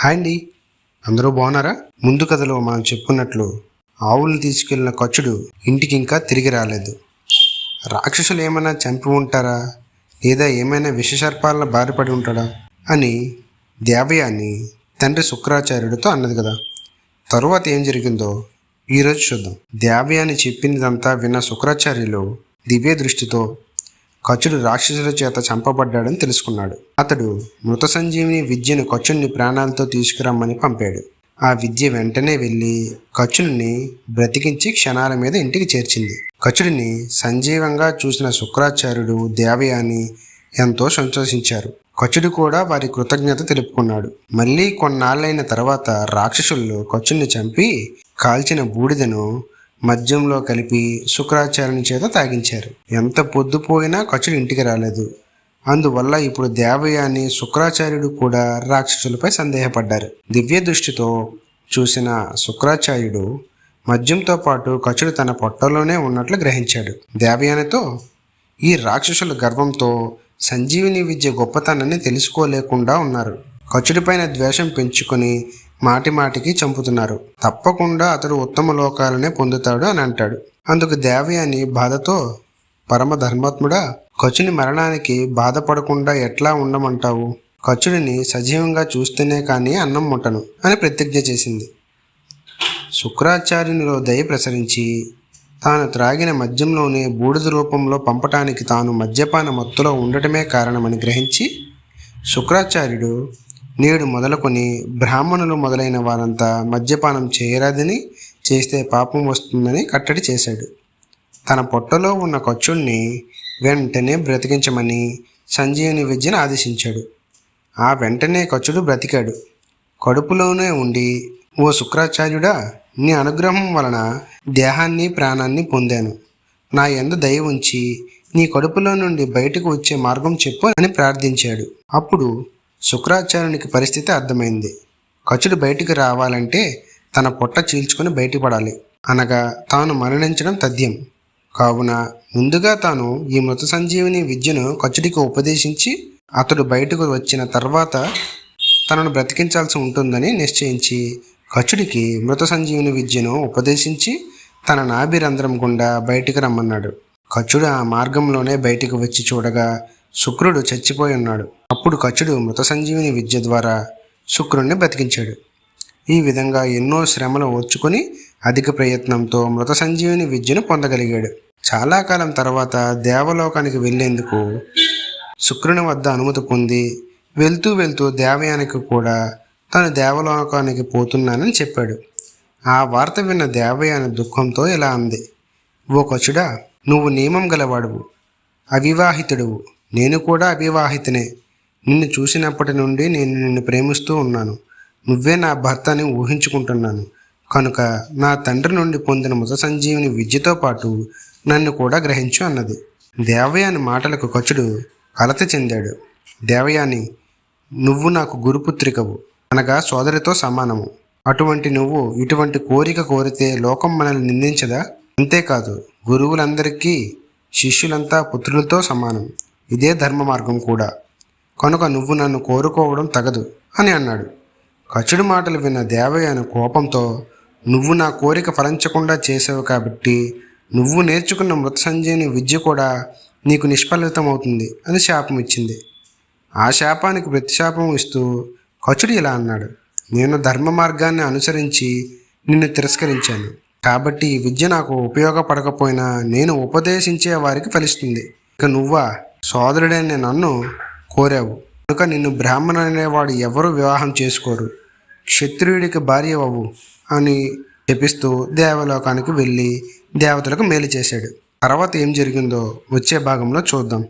Hi అండి. అందరూ బాగున్నారా? ముందు కథలో మనం చెప్పుకున్నట్లు ఆవులు తీసుకెళ్ళిన కచ్చుడు ఇంటికి ఇంకా తిరిగి రాలేదు. రాక్షసులు ఏమైనా చంపి ఉంటారా? లేదా ఏమైనా విషసర్పాలను బారిపడి ఉంటాడా? అని దేవయాని తండ్రి శుక్రాచార్యుడితో అన్నది కదా. తరువాత ఏం జరిగిందో ఈరోజు చూద్దాం. దేవయాని చెప్పినదంతా విన్న శుక్రాచార్యులు దివ్య దృష్టితో కచుడు రాక్షసుల చేత చంపబడ్డాడని తెలుసుకున్నాడు. అతడు మృత సంజీవిని విద్యను కచుడిని ప్రాణాలతో తీసుకురమ్మని పంపాడు. ఆ విద్య వెంటనే వెళ్ళి కచుడిని బ్రతికించి క్షణాల మీద ఇంటికి చేర్చింది. కచుడిని సంజీవంగా చూసిన శుక్రాచార్యుడు దేవయాని ఎంతో సంతోషించారు. కచుడు కూడా వారి కృతజ్ఞత తెలుపుకున్నాడు. మళ్ళీ కొన్నాళ్ళైన తర్వాత రాక్షసులు కచుడిని చంపి కాల్చిన బూడిదను మద్యంలో కలిపి శుక్రాచార్యుని చేత తాగించారు. ఎంత పొద్దుపోయినా కచుడు ఇంటికి రాలేదు. అందువల్ల ఇప్పుడు దేవయాని శుక్రాచార్యుడు కూడా రాక్షసులపై సందేహపడ్డారు. దివ్య దృష్టితో చూసిన శుక్రాచార్యుడు మద్యంతో పాటు కచుడు తన పొట్టలోనే ఉన్నట్లు గ్రహించాడు. దేవయానితో ఈ రాక్షసుల గర్వంతో సంజీవిని విద్య గొప్పతనాన్ని తెలుసుకోలేకుండా ఉన్నారు. కచుడిపైన ద్వేషం పెంచుకొని మాటి మాటికి చంపుతున్నారు. తప్పకుండా అతడు ఉత్తమ లోకాలనే పొందుతాడు అని అంటాడు. అందుకు దేవయాని బాధతో పరమ ధర్మాత్ముడా కచుని మరణానికి బాధపడకుండా ఎట్లా ఉండమంటావు? కచుడిని సజీవంగా చూస్తేనే కానీ అన్నం ముట్టను అని ప్రతిజ్ఞ చేసింది. శుక్రాచార్యునిలో దయ ప్రసరించి తాను త్రాగిన మద్యంలోనే బూడిద రూపంలో పంపటానికి తాను మద్యపాన మత్తులో ఉండటమే కారణమని గ్రహించి శుక్రాచార్యుడు నేడు మొదలుకొని బ్రాహ్మణులు మొదలైన వారంతా మద్యపానం చేయరాదని చేస్తే పాపం వస్తుందని కట్టడి చేశాడు. తన పొట్టలో ఉన్న కచ్చుణ్ణి వెంటనే బ్రతికించమని సంజీవుని విద్యను ఆదేశించాడు. ఆ వెంటనే కచ్చుడు బ్రతికాడు. కడుపులోనే ఉండి ఓ శుక్రాచార్యుడా నీ అనుగ్రహం వలన దేహాన్ని ప్రాణాన్ని పొందాను. నా ఎందు దయ ఉంచి నీ కడుపులో నుండి బయటకు వచ్చే మార్గం చెప్పు అని ప్రార్థించాడు. అప్పుడు శుక్రాచార్యునికి పరిస్థితి అర్థమైంది. కచుడు బయటికి రావాలంటే తన పొట్ట చీల్చుకుని బయటపడాలి. అనగా తాను మరణించడం తథ్యం. కావున ముందుగా తాను ఈ మృత సంజీవిని విద్యను కచుడికి ఉపదేశించి అతడు బయటకు వచ్చిన తర్వాత తనను బ్రతికించాల్సి ఉంటుందని నిశ్చయించి కచుడికి మృత సంజీవిని విద్యను ఉపదేశించి తన నాభిరంధ్రం గుండా బయటికి రమ్మన్నాడు. కచుడు ఆ మార్గంలోనే బయటికి వచ్చి చూడగా శుక్రుడు చచ్చిపోయి ఉన్నాడు. అప్పుడు కచుడు మృత సంజీవిని విద్య ద్వారా శుక్రుణ్ణి బ్రతికించాడు. ఈ విధంగా ఎన్నో శ్రమలు ఓర్చుకుని అధిక ప్రయత్నంతో మృత సంజీవిని విద్యను పొందగలిగాడు. చాలా కాలం తర్వాత దేవలోకానికి వెళ్ళేందుకు శుక్రుని వద్ద అనుమతి పొంది వెళ్తూ వెళ్తూ దేవయానికి కూడా తను దేవలోకానికి పోతున్నానని చెప్పాడు. ఆ వార్త విన్న దేవయాని దుఃఖంతో ఇలా అంది. ఓ కచుడా నువ్వు నియమం గలవాడువు. అవివాహితుడువు. నేను కూడా అవివాహితనే. నిన్ను చూసినప్పటి నుండి నేను నిన్ను ప్రేమిస్తూ ఉన్నాను. నువ్వే నా భర్తని ఊహించుకుంటున్నాను. కనుక నా తండ్రి నుండి పొందిన మృత సంజీవిని విద్యతో పాటు నన్ను కూడా గ్రహించు అన్నది. దేవయాని మాటలకు కచుడు కలత చెందాడు. దేవయాని నువ్వు నాకు గురుపుత్రికవు. అనగా సోదరితో సమానము. అటువంటి నువ్వు ఇటువంటి కోరిక కోరితే లోకం మనల్ని నిందించదా? అంతేకాదు గురువులందరికీ శిష్యులంతా పుత్రులతో సమానం. ఇదే ధర్మ మార్గం కూడా. కనుక నువ్వు నన్ను కోరుకోవడం తగదు అని అన్నాడు. కచుడు మాటలు విన్న దేవయ్యను కోపంతో నువ్వు నా కోరిక ఫలించకుండా చేసావు కాబట్టి నువ్వు నేర్చుకున్న మృత సంజయని విద్య కూడా నీకు నిష్ఫలితమవుతుంది అని శాపం ఇచ్చింది. ఆ శాపానికి ప్రతిశాపం ఇస్తూ కచుడు ఇలా అన్నాడు. నేను ధర్మ మార్గాన్ని అనుసరించి నిన్ను తిరస్కరించాను. కాబట్టి ఈ విద్య నాకు ఉపయోగపడకపోయినా నేను ఉపదేశించే వారికి ఫలిస్తుంది. ఇక నువ్వా? సోదరుడైన నన్ను కోరావు. కనుక నిన్ను బ్రాహ్మణ అనేవాడు ఎవరు వివాహం చేసుకోరు. క్షత్రియుడికి భార్య అవ్వు అని చెప్పిస్తూ దేవలోకానికి వెళ్ళి దేవతలకు మేలు చేశాడు. తర్వాత ఏం జరిగిందో వచ్చే భాగంలో చూద్దాం.